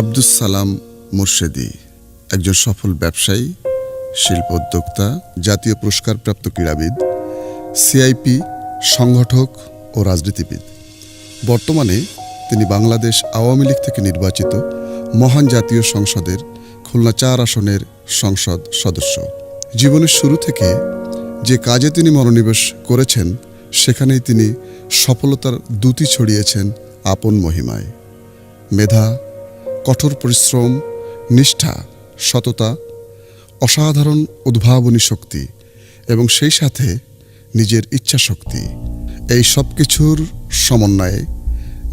আব্দুস সালাম মুর্শেদি, একজন সফল ব্যবসায়ী, শিল্প উদ্যোক্তা, জাতীয় পুরস্কারপ্রাপ্ত ক্রীড়াবিদ সিআইপি সংগঠক ও রাজনীতিবিদ। বর্তমানে তিনি বাংলাদেশ আওয়ামী লীগ থেকে নির্বাচিত মহান জাতীয় সংসদের খুলনা চার আসনের সংসদ সদস্য। জীবনের শুরু থেকে যে কাজে তিনি মনোনিবেশ করেছেন, সেখানেই তিনি সফলতার দ্যুতি ছড়িয়েছেন আপন মহিমায়। মেধা কঠোর পরিশ্রম, নিষ্ঠা, সততা, অসাধারণ উদ্ভাবনী শক্তি এবং সেই সাথে নিজের ইচ্ছা শক্তি। এই সব কিছুর সমন্বয়ে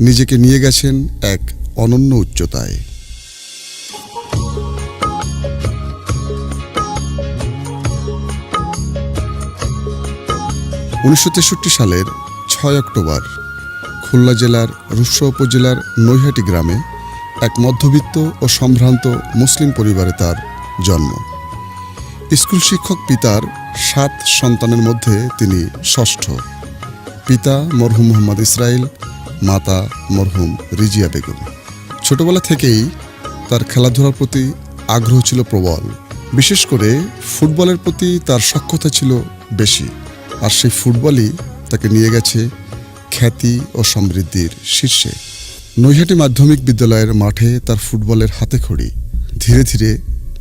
নিজেকে নিয়ে গেছেন এক অনন্য উচ্চতায়। উনিশশো তেষট্টি সালের ছয় অক্টোবর, খুলনা জেলার রুসা উপজেলার নৈহাটি গ্রামে এক মধ্যবিত্ত ও সম্ভ্রান্ত মুসলিম পরিবারে তার জন্ম। স্কুল শিক্ষক পিতার সাত সন্তানের মধ্যে তিনি ষষ্ঠ। পিতা মরহুম মোহাম্মদ ইসরাইল, মাতা মরহুম রিজিয়া বেগম। ছোটবেলা থেকেই তার খেলাধুলার প্রতি আগ্রহ ছিল প্রবল। বিশেষ করে ফুটবলের প্রতি তার সক্ষতা ছিল বেশি। আর সেই ফুটবলই তাকে নিয়ে গেছে খ্যাতি ও সমৃদ্ধির শীর্ষে। নৈহাটি মাধ্যমিক বিদ্যালয়ের মাঠে তার ফুটবলের হাতে খড়ি ধীরে ধীরে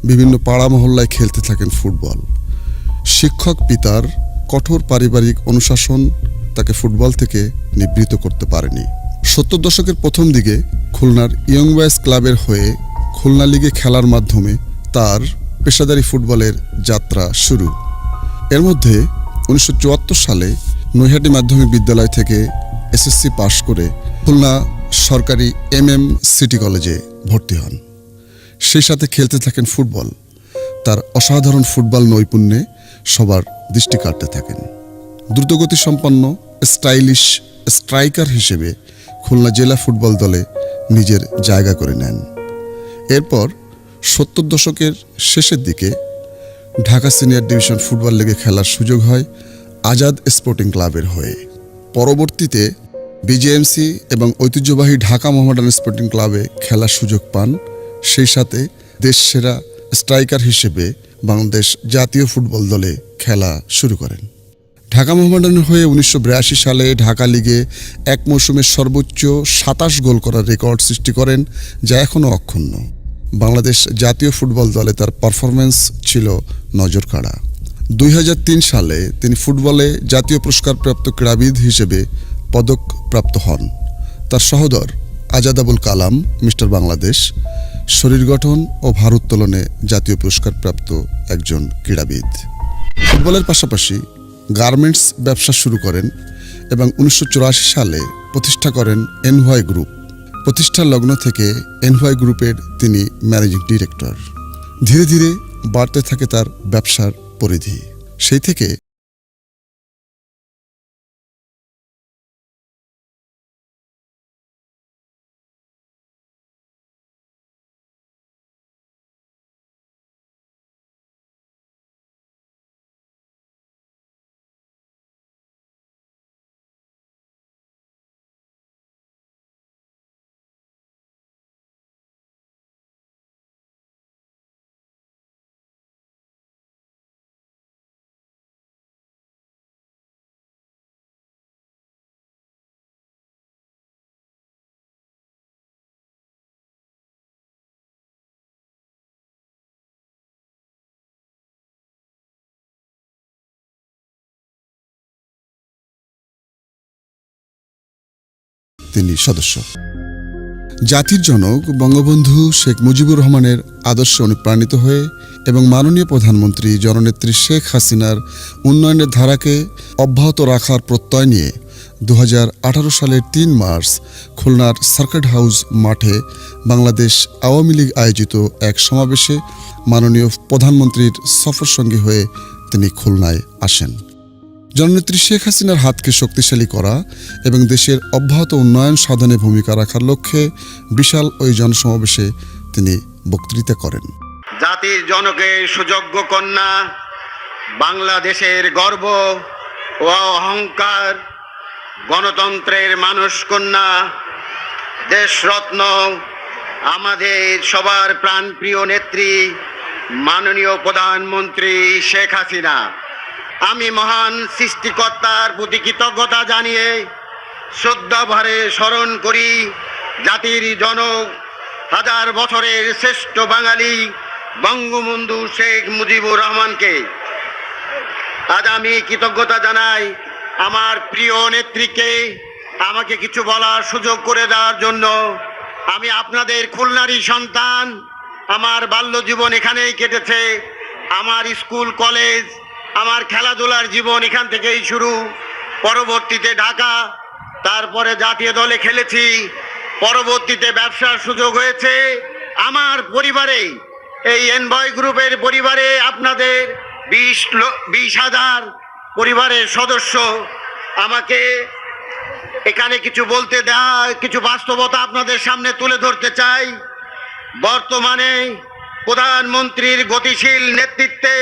বিভিন্ন পাড়া মহল্লায় খেলতে থাকেন ফুটবল। শিক্ষক পিতার কঠোর পারিবারিক অনুশাসন তাকে ফুটবল থেকে নিবৃত করতে পারেনি। সত্তর দশকের প্রথম দিকে খুলনার ইয়ং বয়েজ ক্লাবের হয়ে খুলনা লিগে খেলার মাধ্যমে তার পেশাদারি ফুটবলের যাত্রা শুরু। এর মধ্যে উনিশশো চুয়াত্তর সালে নৈহাটি মাধ্যমিক বিদ্যালয় থেকে এসএসসি পাশ করে খুলনা সরকারি এমএম সিটি কলেজে ভর্তি হন। সেই সাথে খেলতে থাকেন ফুটবল। তার অসাধারণ ফুটবল নৈপুণ্যে সবার দৃষ্টি কাটতে থাকেন। দ্রুতগতি সম্পন্ন, স্টাইলিশ স্ট্রাইকার হিসেবে খুলনা জেলা ফুটবল দলে নিজের জায়গা করে নেন। এরপর সত্তর দশকের শেষের দিকে ঢাকা সিনিয়র ডিভিশন ফুটবল লিগে খেলার সুযোগ হয় আজাদ স্পোর্টিং ক্লাবের হয়ে। পরবর্তীতে বিজেএমসি এবং ঐতিহ্যবাহী ঢাকা মোহামেডান স্পোর্টিং ক্লাবে খেলার সুযোগ পান। সেই সাথে দেশ সেরা স্ট্রাইকার হিসেবে বাংলাদেশ জাতীয় ফুটবল দলে খেলা শুরু করেন। ঢাকা মোহামেডানের হয়ে উনিশশো বিরাশি সালে ঢাকা লিগে এক মৌসুমে সর্বোচ্চ সাতাশ গোল করার রেকর্ড সৃষ্টি করেন, যা এখনও অক্ষুণ্ণ। বাংলাদেশ জাতীয় ফুটবল দলে তার পারফরমেন্স ছিল নজর কাড়া দুই সালে তিনি ফুটবলে জাতীয় পুরস্কারপ্রাপ্ত ক্রীড়াবিদ হিসেবে পদক প্রাপ্ত হন। তার সহোদর আজাদ আবুল কালাম, মিস্টার বাংলাদেশ, শরীর গঠন ও ভারোত্তোলনে জাতীয় পুরস্কারপ্রাপ্ত একজন ক্রীড়াবিদ। ফুটবলের পাশাপাশি গার্মেন্টস ব্যবসা শুরু করেন এবং উনিশশো চুরাশি সালে প্রতিষ্ঠা করেন এনওয়াই গ্রুপ। প্রতিষ্ঠার লগ্ন থেকে এনওয়াই গ্রুপের তিনি ম্যানেজিং ডিরেক্টর। ধীরে ধীরে বাড়তে থাকে তার ব্যবসার পরিধি। সেই থেকে তিনি সদস্য। জাতির জনক বঙ্গবন্ধু শেখ মুজিবুর রহমানের আদর্শে অনুপ্রাণিত হয়ে এবং মাননীয় প্রধানমন্ত্রী জননেত্রী শেখ হাসিনার উন্নয়নের ধারাকে অব্যাহত রাখার প্রত্যয় নিয়ে দু হাজার আঠারো সালের তিন মার্চ খুলনার সার্কিট হাউস মাঠে বাংলাদেশ আওয়ামী লীগ আয়োজিত এক সমাবেশে মাননীয় প্রধানমন্ত্রীর সফরসঙ্গী হয়ে তিনি খুলনায় আসেন। জননেত্রী শেখ হাসিনার হাতকে শক্তিশালী করা এবং দেশের অব্যাহত উন্নয়ন সাধনে ভূমিকা রাখার লক্ষ্যে বিশাল ওই জনসমাবেশে তিনি বক্তৃতা করেন। জাতির জনকের সুযোগ্য কন্যা, বাংলাদেশের গর্ব ও অহংকার, গণতন্ত্রের মানুষ কন্যা, দেশরত্ন, আমাদের সবার প্রাণপ্রিয় নেত্রী, মাননীয় প্রধানমন্ত্রী শেখ হাসিনা। আমি মহান সৃষ্টিকর্তার প্রতি কৃতজ্ঞতা জানিয়ে শ্রদ্ধা ভরে স্মরণ করি জাতির জনক, হাজার বছরের শ্রেষ্ঠ বাঙালি বঙ্গবন্ধু শেখ মুজিবুর রহমানকে। আজ আমি কৃতজ্ঞতা জানাই আমার প্রিয় নেত্রীকে আমাকে কিছু বলার সুযোগ করে দেওয়ার জন্য। আমি আপনাদের খুলনারই সন্তান, আমার বাল্য জীবন এখানেই কেটেছে, আমার স্কুল, কলেজ আমার খেলাধুলার জীবন এখান থেকেই শুরু। পরবর্তীতে ঢাকা, তারপরে জাতীয় দলে খেলেছি। পরবর্তীতে ব্যবসার সুযোগ হয়েছে। আমার পরিবারে, এই এনবয় গ্রুপের পরিবারে আপনাদের বিশ বিশ হাজার পরিবারের সদস্য। আমাকে এখানে কিছু বলতে দেয়া, কিছু বাস্তবতা আপনাদের সামনে তুলে ধরতে চাই। বর্তমানে প্রধানমন্ত্রীর গতিশীল নেতৃত্বে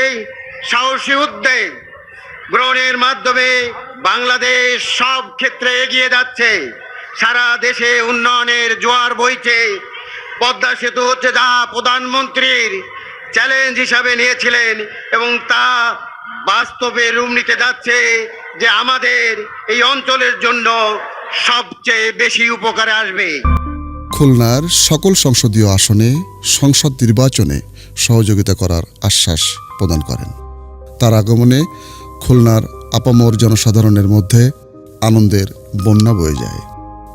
সাহসী উদ্যোগ গ্রহণের মাধ্যমে বাংলাদেশ সব ক্ষেত্রে এগিয়ে যাচ্ছে। সারা দেশে উন্নয়নের জোয়ার বইছে। পদ্মা সেতু হচ্ছে যা প্রধানমন্ত্রীর চ্যালেঞ্জ হিসাবে নিয়েছিলেন এবং তা বাস্তবে রূপ নিতে যাচ্ছে যে আমাদের এই অঞ্চলের জন্য সবচেয়ে বেশি উপকারে আসবে। খুলনার সকল সংসদীয় আসনে সংসদ নির্বাচনে সহযোগিতা করার আশ্বাস প্রদান করেন। তার আগমনে খুলনার আপামর জনসাধারণের মধ্যে আনন্দের বন্যা বয়ে যায়।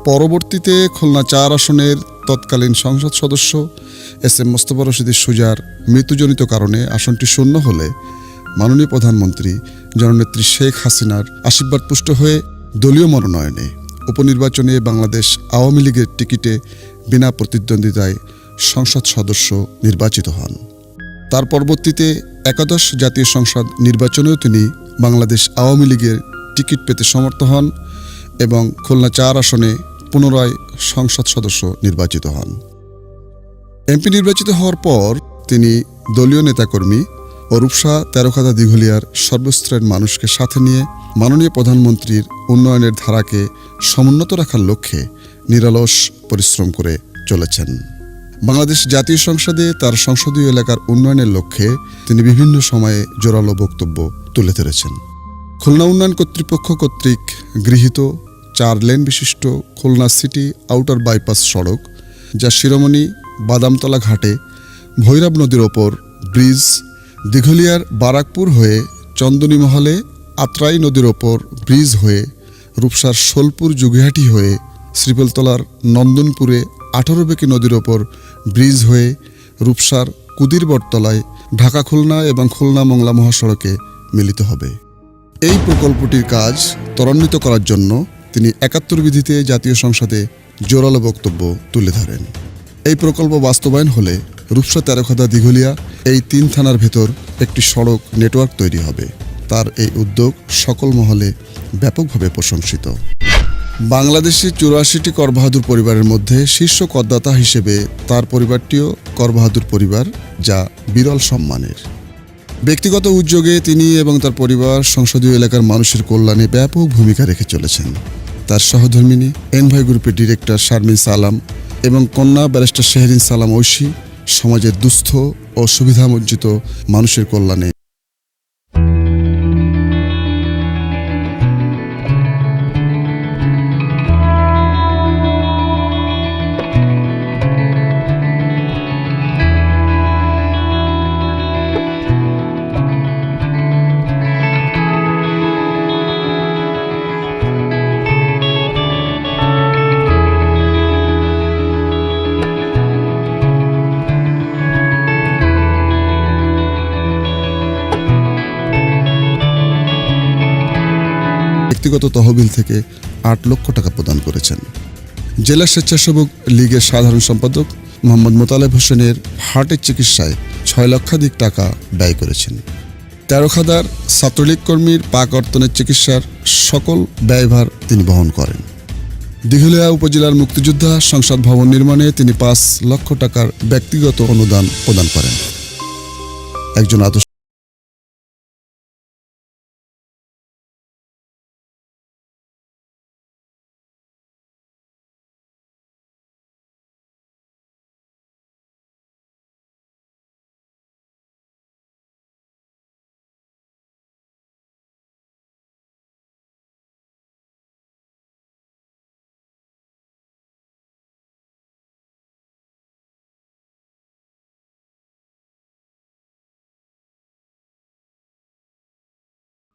পরবর্তীতে খুলনা চার আসনের তৎকালীন সংসদ সদস্য এস এম মোস্তফা রশিদের সুজার মৃত্যুজনিত কারণে আসনটি শূন্য হলে মাননীয় প্রধানমন্ত্রী জননেত্রী শেখ হাসিনার আশীর্বাদ পুষ্ট হয়ে দলীয় মনোনয়নে উপনির্বাচনে বাংলাদেশ আওয়ামী লীগের টিকিটে বিনা প্রতিদ্বন্দ্বিতায় সংসদ সদস্য নির্বাচিত হন। তার পরবর্তীতে একাদশ জাতীয় সংসদ নির্বাচনেও তিনি বাংলাদেশ আওয়ামী লীগের টিকিট পেতে সমর্থ হন এবং খুলনা চার আসনে পুনরায় সংসদ সদস্য নির্বাচিত হন। এমপি নির্বাচিত হওয়ার পর তিনি দলীয় নেতাকর্মী ও রূপসা তেরোখাদা দিঘলিয়ার সর্বস্তরের মানুষকে সাথে নিয়ে মাননীয় প্রধানমন্ত্রীর উন্নয়নের ধারাকে সমুন্নত রাখার লক্ষ্যে নিরলস পরিশ্রম করে চলেছেন। বাংলাদেশ জাতীয় সংসদে তার সংসদীয় এলাকার উন্নয়নের লক্ষ্যে তিনি বিভিন্ন সময়ে জোরালো বক্তব্য তুলে ধরেছেন। খুলনা উন্নয়ন কর্তৃপক্ষ কর্তৃক গৃহীত চার লেন বিশিষ্ট খুলনা সিটি আউটার বাইপাস সড়ক, যা শিরোমণি বাদামতলা ঘাটে, ভৈরব নদীর ওপর ব্রিজ, দিঘলিয়ার বারাকপুর হয়ে চন্দনীমহলে আত্রাই নদীর ওপর ব্রিজ হয়ে রূপসার শোলপুর যুগিহাটি হয়ে শ্রীপলতলার নন্দনপুরে আঠারো বেকি নদীর ওপর ব্রিজ হয়ে রূপসার কুদির বটতলায় ঢাকা খুলনা এবং খুলনা মংলা মহাসড়কে মিলিত হবে। এই প্রকল্পটির কাজ ত্বরান্বিত করার জন্য তিনি একাত্তর বিধিতে জাতীয় সংসদে জোরালো বক্তব্য তুলে ধরেন। এই প্রকল্প বাস্তবায়ন হলে রূপসা তেরোখাদা দিঘলিয়া এই তিন থানার ভেতর একটি সড়ক নেটওয়ার্ক তৈরি হবে। তার এই উদ্যোগ সকল মহলে ব্যাপকভাবে প্রশংসিত। বাংলাদেশে চুরাশিটি করবাহাদুর পরিবারের মধ্যে শীর্ষ করদাতা হিসেবে তার পরিবারটিও করবাহাদুর পরিবার, যা বিরল সম্মানের। ব্যক্তিগত উদ্যোগে তিনি এবং তার পরিবার সংসদীয় এলাকার মানুষের কল্যাণে ব্যাপক ভূমিকা রেখে চলেছেন। তার সহধর্মিনী এনভাই গ্রুপের ডিরেক্টর শারমিন সালাম এবং কন্যা ব্যারিস্টার শেহরিন সালাম ঐশী সমাজের দুস্থ ও সুবিধাবঞ্চিত মানুষের কল্যাণে ব্যক্তিগত তহবিল থেকে আট লক্ষ টাকা প্রদান করেছেন। জেলা স্বেচ্ছাসেবক লীগের সাধারণ সম্পাদক মোহাম্মদ মোতালেব হোসেনের হার্টের চিকিৎসায় ছয় লক্ষাধিক টাকা ব্যয় করেছেন। তেরো খাদার ছাত্রলীগ কর্মীর পা কর্তনের চিকিৎসার সকল ব্যয়ভার তিনি বহন করেন। দিঘলিয়া উপজেলার মুক্তিযোদ্ধা সংসদ ভবন নির্মাণে তিনি পাঁচ লক্ষ টাকার ব্যক্তিগত অনুদান প্রদান করেন। একজন আদর্শ